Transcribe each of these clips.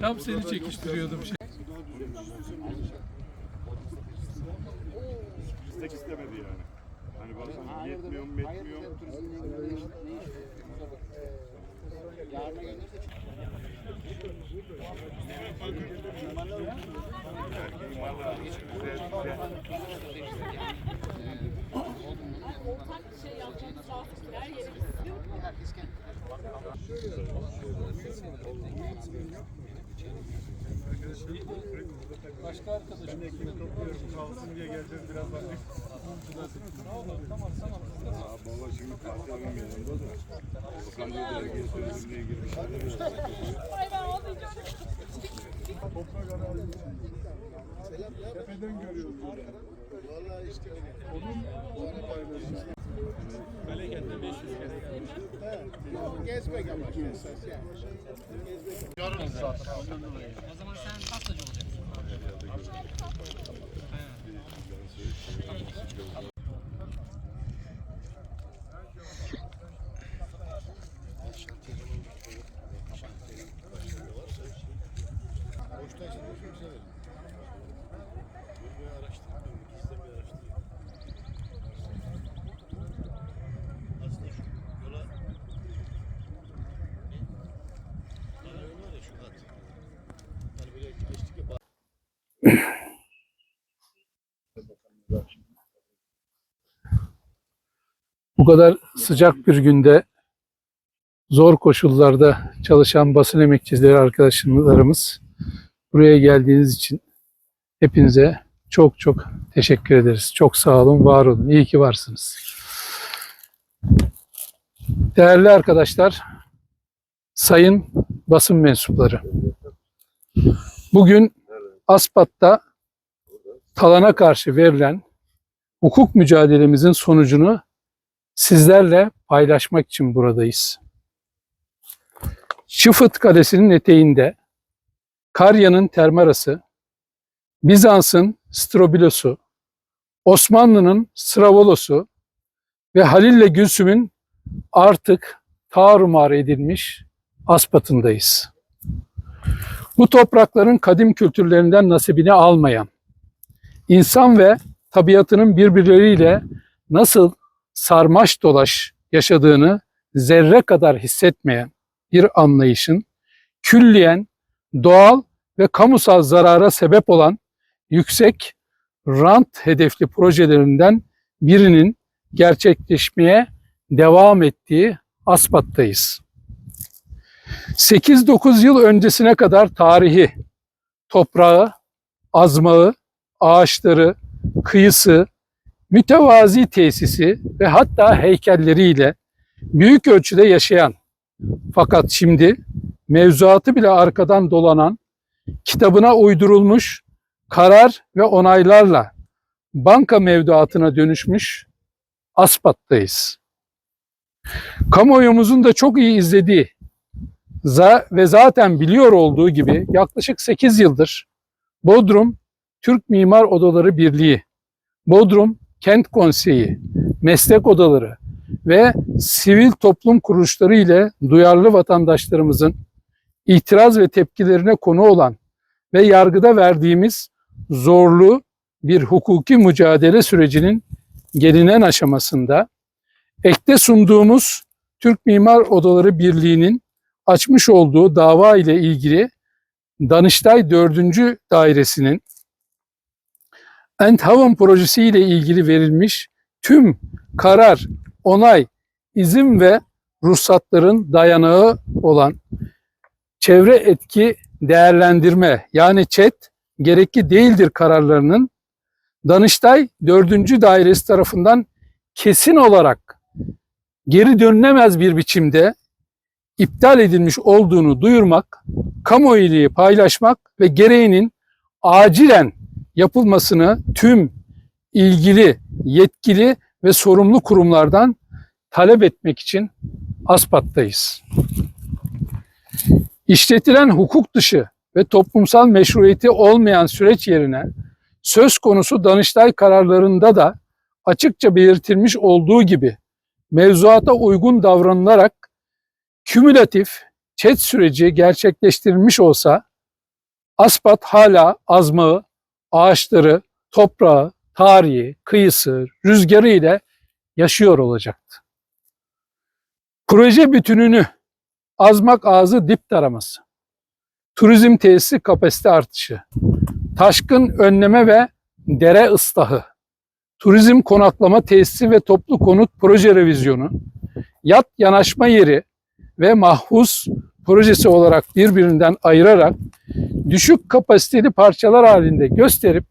Tam seni çekiştiriyordum. Şey. Ortak şey yapacağımız rahatlıklar her yere. Başka arkadaşım. Kalsın diye geleceğiz birazdan. Aa, baba şimdi patronun yanında da. Bakan diyor belge sözlüğüne girmişler. Ay ben ağlayacağım. Toprak arazi. Tepeden görüyoruz. Valla işte onun onu paylaşıyor. Meleket'te 500 kere geldim. Gezmek amaçlı esas yani. Yarım saat. O zaman sen pastacı olacaksın. Boşta şimdi bir şey verin. Bir araştırma, gizli bir araştırma. Aslında şu yola Bana yol var ya şu hat. Hani böyle geçtik ya Bu kadar sıcak bir günde zor koşullarda çalışan basın emekçileri arkadaşlarımız buraya geldiğiniz için hepinize çok çok teşekkür ederiz. Çok sağ olun, var olun. İyi ki varsınız. Değerli arkadaşlar, sayın basın mensupları. Bugün Aspat'ta talana karşı verilen hukuk mücadelemizin sonucunu sizlerle paylaşmak için buradayız. Çıfıt Kalesi'nin eteğinde Karya'nın Termarası, Bizans'ın Strobilosu, Osmanlı'nın Stravolosu ve Halil'le Gülsüm'ün artık tarumar edilmiş Aspat'ındayız. Bu toprakların kadim kültürlerinden nasibini almayan, insan ve tabiatının birbirleriyle nasıl sarmaş dolaş yaşadığını zerre kadar hissetmeyen bir anlayışın külliyen doğal ve kamusal zarara sebep olan yüksek rant hedefli projelerinden birinin gerçekleşmeye devam ettiği Aspat'tayız. 8-9 yıl öncesine kadar tarihi, toprağı, azmağı, ağaçları, kıyısı, mütevazi tesisi ve hatta heykelleriyle büyük ölçüde yaşayan fakat şimdi mevzuatı bile arkadan dolanan kitabına uydurulmuş karar ve onaylarla banka mevduatına dönüşmüş Aspat'tayız. Kamuoyumuzun da çok iyi izlediği ve zaten biliyor olduğu gibi yaklaşık 8 yıldır Bodrum Türk Mimar Odaları Birliği, Bodrum Kent Konseyi, meslek odaları ve sivil toplum kuruluşları ile duyarlı vatandaşlarımızın itiraz ve tepkilerine konu olan ve yargıda verdiğimiz zorlu bir hukuki mücadele sürecinin gelinen aşamasında ekte sunduğumuz Türk Mimar Odaları Birliği'nin açmış olduğu dava ile ilgili Danıştay 4. Dairesi'nin Eindhoven projesi ile ilgili verilmiş tüm karar, onay, izin ve ruhsatların dayanağı olan çevre etki değerlendirme yani ÇED gerekli değildir kararlarının Danıştay 4. Dairesi tarafından kesin olarak geri dönülemez bir biçimde iptal edilmiş olduğunu duyurmak, kamuoyu paylaşmak ve gereğinin acilen yapılmasını tüm ilgili, yetkili ve sorumlu kurumlardan talep etmek için Aspat'tayız. İşletilen hukuk dışı ve toplumsal meşruiyeti olmayan süreç yerine söz konusu Danıştay kararlarında da açıkça belirtilmiş olduğu gibi mevzuata uygun davranılarak kümülatif çet süreci gerçekleştirilmiş olsa Aspat hala azmağı, ağaçları, toprağı, tarihi, kıyısı, rüzgarı ile yaşıyor olacaktı. Proje bütününü azmak ağzı dip taraması, turizm tesisi kapasite artışı, taşkın önleme ve dere ıslahı, turizm konaklama tesisi ve toplu konut proje revizyonu, yat yanaşma yeri ve mahhus projesi olarak birbirinden ayırarak düşük kapasiteli parçalar halinde gösterip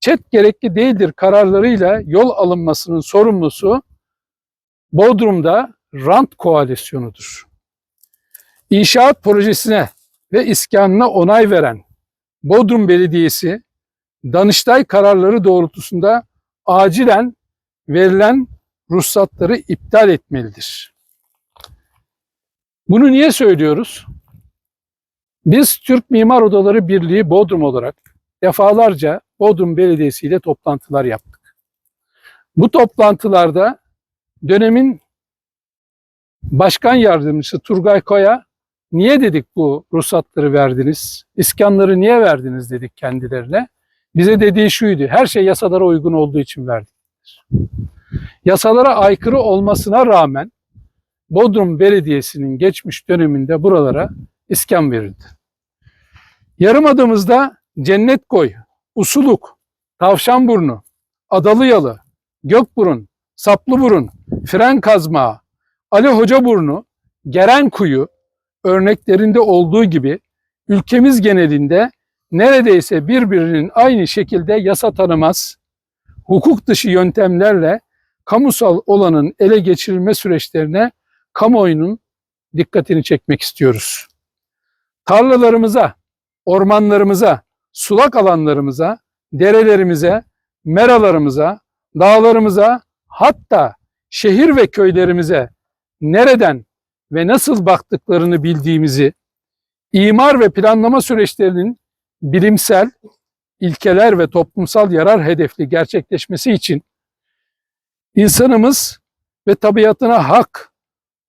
çet gerekli değildir kararlarıyla yol alınmasının sorumlusu Bodrum'da rant koalisyonudur. İnşaat projesine ve iskanına onay veren Bodrum Belediyesi Danıştay kararları doğrultusunda acilen verilen ruhsatları iptal etmelidir. Bunu niye söylüyoruz? Biz Türk Mimar Odaları Birliği Bodrum olarak defalarca Bodrum Belediyesi ile toplantılar yaptık. Bu toplantılarda dönemin başkan yardımcısı Turgay Koya niye dedik bu ruhsatları verdiniz, iskanları niye verdiniz dedik kendilerine. Bize dediği şuydu, her şey yasalara uygun olduğu için verdik. Yasalara aykırı olmasına rağmen Bodrum Belediyesi'nin geçmiş döneminde buralara iskan verildi. Yarımadamızda Cennet Koy, Usuluk, Tavşanburnu, Adalıyalı, Gökburun, Saplıburun, Fren Kazmağı, Ali Hocaburnu, Gerenkuyu örneklerinde olduğu gibi ülkemiz genelinde neredeyse birbirinin aynı şekilde yasa tanımaz, hukuk dışı yöntemlerle kamusal olanın ele geçirilme süreçlerine kamuoyunun dikkatini çekmek istiyoruz. Tarlalarımıza, ormanlarımıza, sulak alanlarımıza, derelerimize, meralarımıza, dağlarımıza, hatta şehir ve köylerimize nereden ve nasıl baktıklarını bildiğimizi, imar ve planlama süreçlerinin bilimsel, ilkeler ve toplumsal yarar hedefli gerçekleşmesi için insanımız ve tabiatına hak,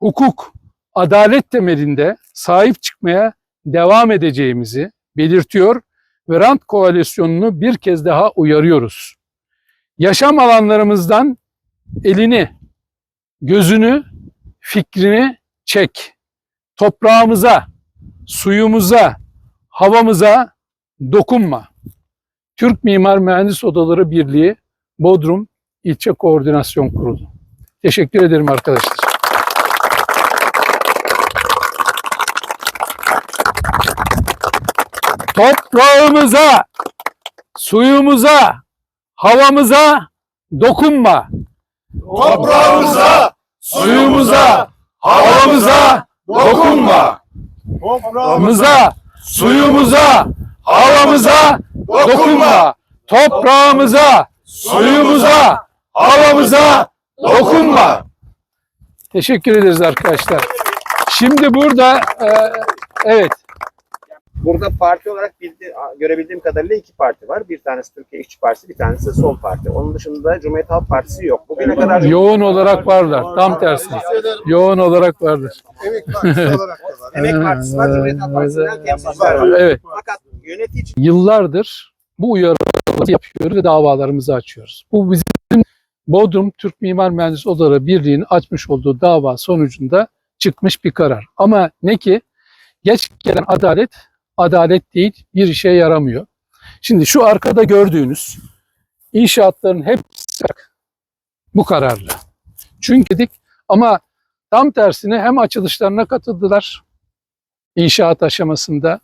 hukuk, adalet temelinde sahip çıkmaya devam edeceğimizi belirtiyor ve rant koalisyonunu bir kez daha uyarıyoruz. Yaşam alanlarımızdan elini, gözünü, fikrini çek. Toprağımıza, suyumuza, havamıza dokunma. Türk Mimar Mühendis Odaları Birliği Bodrum İlçe Koordinasyon Kurulu. Teşekkür ederim arkadaşlar. Toprağımıza, suyumuza, havamıza dokunma. Toprağımıza, suyumuza, havamıza dokunma. Toprağımıza, suyumuza, havamıza dokunma. Toprağımıza, suyumuza, havamıza dokunma. Teşekkür ederiz arkadaşlar. Şimdi burada e, evet Burada parti olarak bildi, görebildiğim kadarıyla iki parti var. Bir tanesi Türkiye İşçi Partisi, bir tanesi Sol Parti. Onun dışında Cumhuriyet Halk Partisi yok. Bugüne kadar yoğun olarak varlar. Tam tersi. Yoğun olarak vardır. Emek partisi olarak da var. Emek Partisi var, Cumhuriyet Halk Partisi'nden temsilciler var. Evet. Fakat yönetici Yıllardır bu uyarıları yapıyoruz ve davalarımızı açıyoruz. Bu bizim Bodrum Türk Mimar Mühendis Odaları Birliği'nin açmış olduğu dava sonucunda çıkmış bir karar. Ama ne ki geç gelen adalet adalet değil bir işe yaramıyor. Şimdi şu arkada gördüğünüz inşaatların hepsi bu kararla. Çünkü dedik ama tam tersine hem açılışlarına katıldılar inşaat aşamasında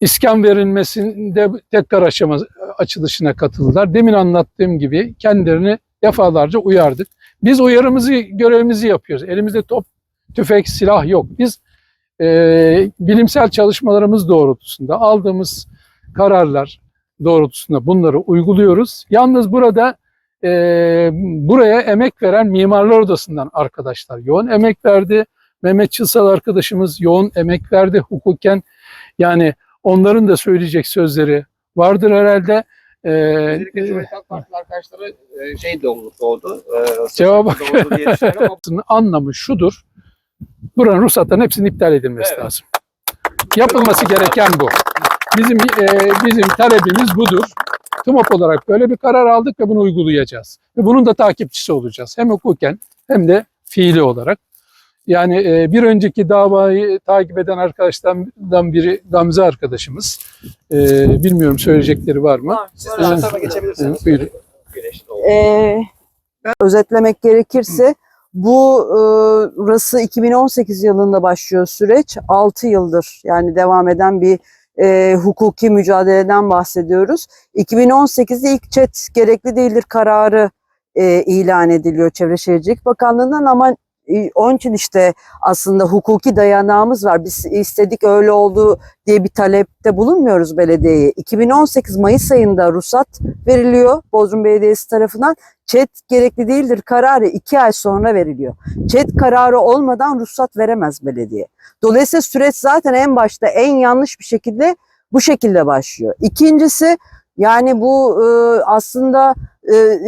İskan verilmesinde tekrar aşama açılışına katıldılar. Demin anlattığım gibi kendilerini defalarca uyardık. Biz uyarımızı, görevimizi yapıyoruz. Elimizde top, tüfek, silah yok. Biz e, bilimsel çalışmalarımız doğrultusunda aldığımız kararlar doğrultusunda bunları uyguluyoruz. Yalnız burada e, buraya emek veren Mimarlar Odası'ndan arkadaşlar yoğun emek verdi. Mehmet Çılsal arkadaşımız yoğun emek verdi hukuken. Yani onların da söyleyecek sözleri vardır herhalde. Ee, Cumhuriyet Halk Partili arkadaşları e, şey doğdu. doğdu e, ama anlamı şudur. Buranın ruhsatların hepsinin iptal edilmesi Evet. lazım. Yapılması gereken bu. Bizim e, bizim talebimiz budur. TUMOP olarak böyle bir karar aldık ve bunu uygulayacağız. Ve bunun da takipçisi olacağız. Hem hukuken hem de fiili olarak. Yani e, bir önceki davayı takip eden arkadaşlardan biri Gamze arkadaşımız. E, bilmiyorum söyleyecekleri var mı? siz de geçebilirsiniz. Buyurun. Ee, özetlemek gerekirse bu e, burası 2018 yılında başlıyor süreç. 6 yıldır yani devam eden bir e, hukuki mücadeleden bahsediyoruz. 2018'de ilk çet gerekli değildir kararı e, ilan ediliyor Çevre Şehircilik Bakanlığı'ndan ama onun için işte aslında hukuki dayanağımız var. Biz istedik öyle oldu diye bir talepte bulunmuyoruz belediyeye. 2018 Mayıs ayında ruhsat veriliyor Bodrum Belediyesi tarafından. ÇED gerekli değildir kararı iki ay sonra veriliyor. ÇED kararı olmadan ruhsat veremez belediye. Dolayısıyla süreç zaten en başta en yanlış bir şekilde bu şekilde başlıyor. İkincisi yani bu e, aslında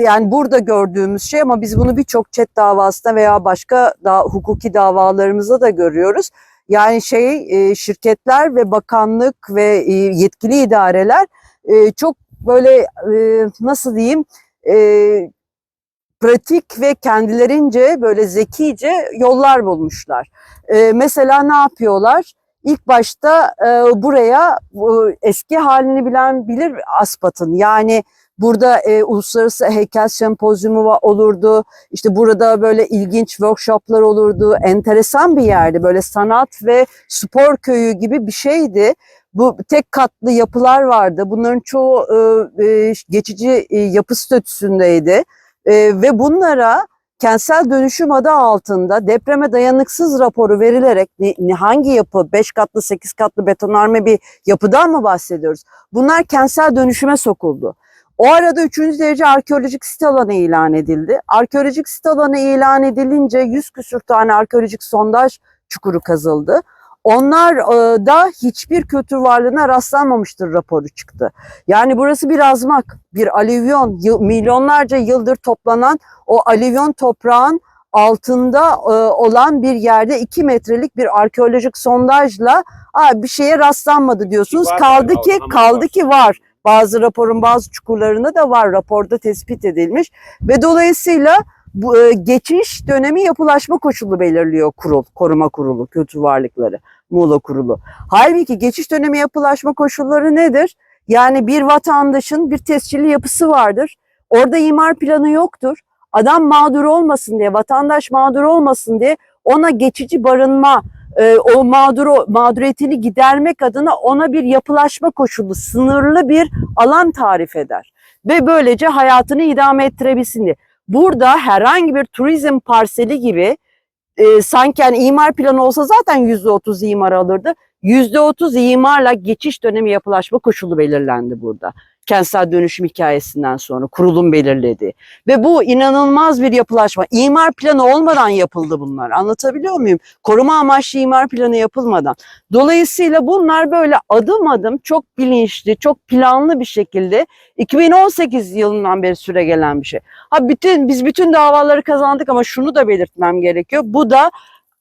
yani burada gördüğümüz şey ama biz bunu birçok ÇED davasında veya başka da hukuki davalarımızda da görüyoruz. Yani şey e, şirketler ve bakanlık ve e, yetkili idareler e, çok böyle nasıl diyeyim pratik ve kendilerince böyle zekice yollar bulmuşlar. Mesela ne yapıyorlar? İlk başta buraya bu eski halini bilen bilir Aspat'ın. Yani burada e, uluslararası heykel sempozyumu olurdu. İşte burada böyle ilginç workshoplar olurdu. Enteresan bir yerdi. Böyle sanat ve spor köyü gibi bir şeydi. Bu tek katlı yapılar vardı. Bunların çoğu e, e, geçici e, yapı statüsündeydi. E, ve bunlara kentsel dönüşüm adı altında depreme dayanıksız raporu verilerek hangi yapı 5 katlı 8 katlı betonarme bir yapıdan mı bahsediyoruz? Bunlar kentsel dönüşüme sokuldu. O arada 3. derece arkeolojik sit alanı ilan edildi. Arkeolojik sit alanı ilan edilince 100 küsür tane arkeolojik sondaj çukuru kazıldı. Onlar e, da hiçbir kültür varlığına rastlanmamıştır raporu çıktı. Yani burası bir azmak, bir alüvyon, milyonlarca yıldır toplanan o alüvyon toprağın altında e, olan bir yerde 2 metrelik bir arkeolojik sondajla Aa, bir şeye rastlanmadı diyorsunuz. Var kaldı galiba, ki kaldı ki var. Bazı raporun bazı çukurlarında da var. Raporda tespit edilmiş ve dolayısıyla bu e, geçiş dönemi yapılaşma koşulu belirliyor kurul, koruma kurulu, kültür varlıkları, Muğla kurulu. Halbuki geçiş dönemi yapılaşma koşulları nedir? Yani bir vatandaşın bir tescilli yapısı vardır. Orada imar planı yoktur. Adam mağdur olmasın diye, vatandaş mağdur olmasın diye ona geçici barınma, o mağduru, mağduriyetini gidermek adına ona bir yapılaşma koşulu, sınırlı bir alan tarif eder. Ve böylece hayatını idame ettirebilsin diye. Burada herhangi bir turizm parseli gibi e, sanki yani imar planı olsa zaten %30 imar alırdı. %30 imarla geçiş dönemi yapılaşma koşulu belirlendi burada. Kentsel dönüşüm hikayesinden sonra kurulum belirledi. Ve bu inanılmaz bir yapılaşma. İmar planı olmadan yapıldı bunlar. Anlatabiliyor muyum? Koruma amaçlı imar planı yapılmadan. Dolayısıyla bunlar böyle adım adım çok bilinçli, çok planlı bir şekilde 2018 yılından beri süre gelen bir şey. Ha bütün biz bütün davaları kazandık ama şunu da belirtmem gerekiyor. Bu da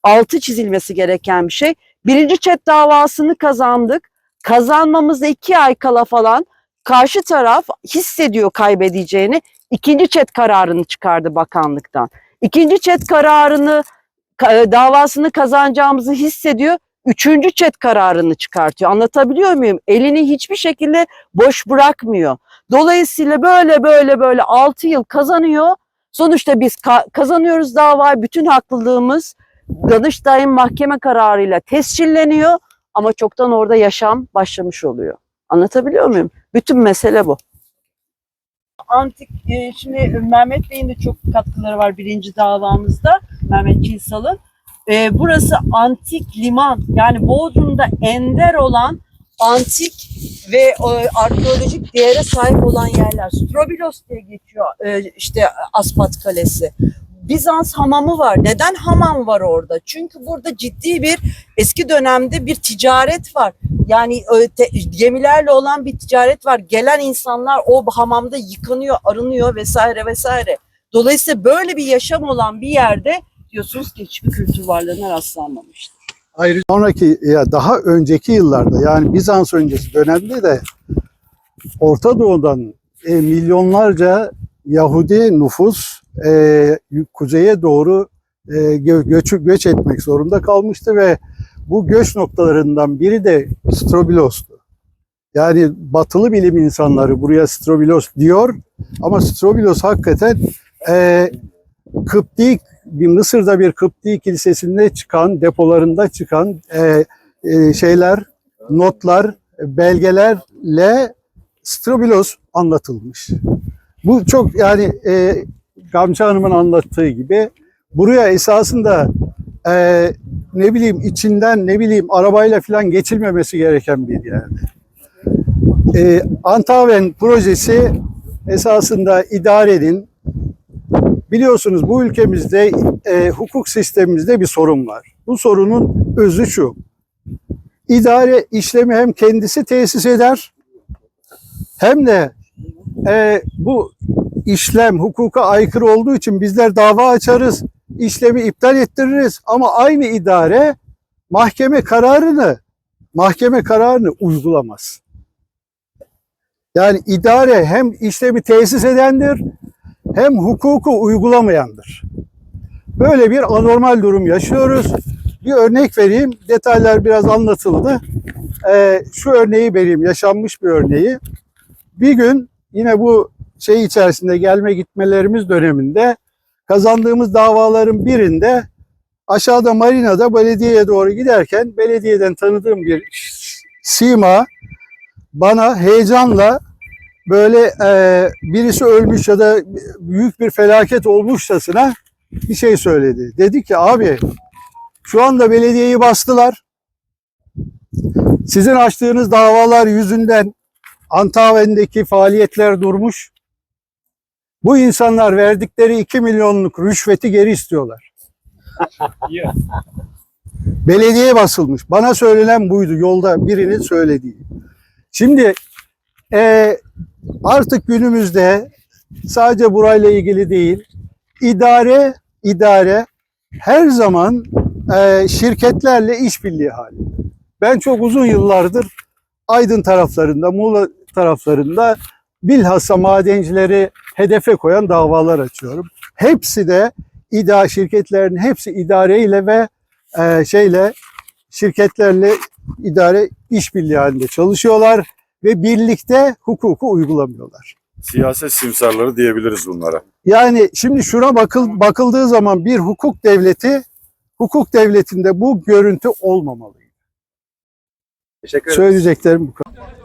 altı çizilmesi gereken bir şey. Birinci çet davasını kazandık. Kazanmamızda iki ay kala falan karşı taraf hissediyor kaybedeceğini. İkinci çet kararını çıkardı bakanlıktan. İkinci çet kararını ka- davasını kazanacağımızı hissediyor. Üçüncü çet kararını çıkartıyor. Anlatabiliyor muyum? Elini hiçbir şekilde boş bırakmıyor. Dolayısıyla böyle böyle böyle 6 yıl kazanıyor. Sonuçta biz ka- kazanıyoruz davayı. Bütün haklılığımız Danıştay'ın mahkeme kararıyla tescilleniyor ama çoktan orada yaşam başlamış oluyor. Anlatabiliyor muyum? Bütün mesele bu. Antik, e, şimdi Mehmet Bey'in de çok katkıları var birinci davamızda. Mehmet Çinsal'ın. E, burası antik liman. Yani Bodrum'da ender olan antik ve e, arkeolojik değere sahip olan yerler. Strobilos diye geçiyor işte Aspat Kalesi. Bizans hamamı var. Neden hamam var orada? Çünkü burada ciddi bir eski dönemde bir ticaret var. Yani ö, te- gemilerle olan bir ticaret var. Gelen insanlar o hamamda yıkanıyor, arınıyor vesaire vesaire. Dolayısıyla böyle bir yaşam olan bir yerde diyorsunuz ki hiçbir kültür varlığına rastlanmamıştır. Ayrıca sonraki ya daha önceki yıllarda yani Bizans öncesi dönemde de Orta Doğu'dan e, milyonlarca Yahudi nüfus e, kuzeye doğru e, gö- göçü göç etmek zorunda kalmıştı ve bu göç noktalarından biri de Strobilos'tu. Yani batılı bilim insanları buraya Strobilos diyor ama Strobilos hakikaten e, Kıpti Mısır'da bir Kıpti kilisesinde çıkan depolarında çıkan e, e, şeyler, notlar, belgelerle Strobilos anlatılmış. Bu çok yani e, Gamze Hanım'ın anlattığı gibi buraya esasında e, ne bileyim içinden ne bileyim arabayla falan geçilmemesi gereken bir yerde. E, Antaven projesi esasında idarenin biliyorsunuz bu ülkemizde e, hukuk sistemimizde bir sorun var. Bu sorunun özü şu. İdare işlemi hem kendisi tesis eder hem de e, bu işlem hukuka aykırı olduğu için bizler dava açarız, işlemi iptal ettiririz ama aynı idare mahkeme kararını mahkeme kararını uygulamaz. Yani idare hem işlemi tesis edendir hem hukuku uygulamayandır. Böyle bir anormal durum yaşıyoruz. Bir örnek vereyim. Detaylar biraz anlatıldı. Ee, şu örneği vereyim. Yaşanmış bir örneği. Bir gün yine bu şey içerisinde gelme gitmelerimiz döneminde kazandığımız davaların birinde aşağıda marinada belediyeye doğru giderken belediyeden tanıdığım bir sima bana heyecanla böyle e, birisi ölmüş ya da büyük bir felaket olmuşçasına bir şey söyledi. Dedi ki abi şu anda belediyeyi bastılar. Sizin açtığınız davalar yüzünden Antaven'deki faaliyetler durmuş. Bu insanlar verdikleri 2 milyonluk rüşveti geri istiyorlar. Belediye basılmış. Bana söylenen buydu yolda birinin söylediği. Şimdi e, artık günümüzde sadece burayla ilgili değil, idare idare her zaman e, şirketlerle işbirliği halinde. Ben çok uzun yıllardır Aydın taraflarında, Muğla taraflarında bilhassa madencileri hedefe koyan davalar açıyorum. Hepsi de ida şirketlerin hepsi idareyle ve e, şeyle şirketlerle idare işbirliği halinde çalışıyorlar ve birlikte hukuku uygulamıyorlar. Siyaset simsarları diyebiliriz bunlara. Yani şimdi şuna bakıl, bakıldığı zaman bir hukuk devleti, hukuk devletinde bu görüntü olmamalı. Teşekkür ederim. Söyleyeceklerim bu kadar.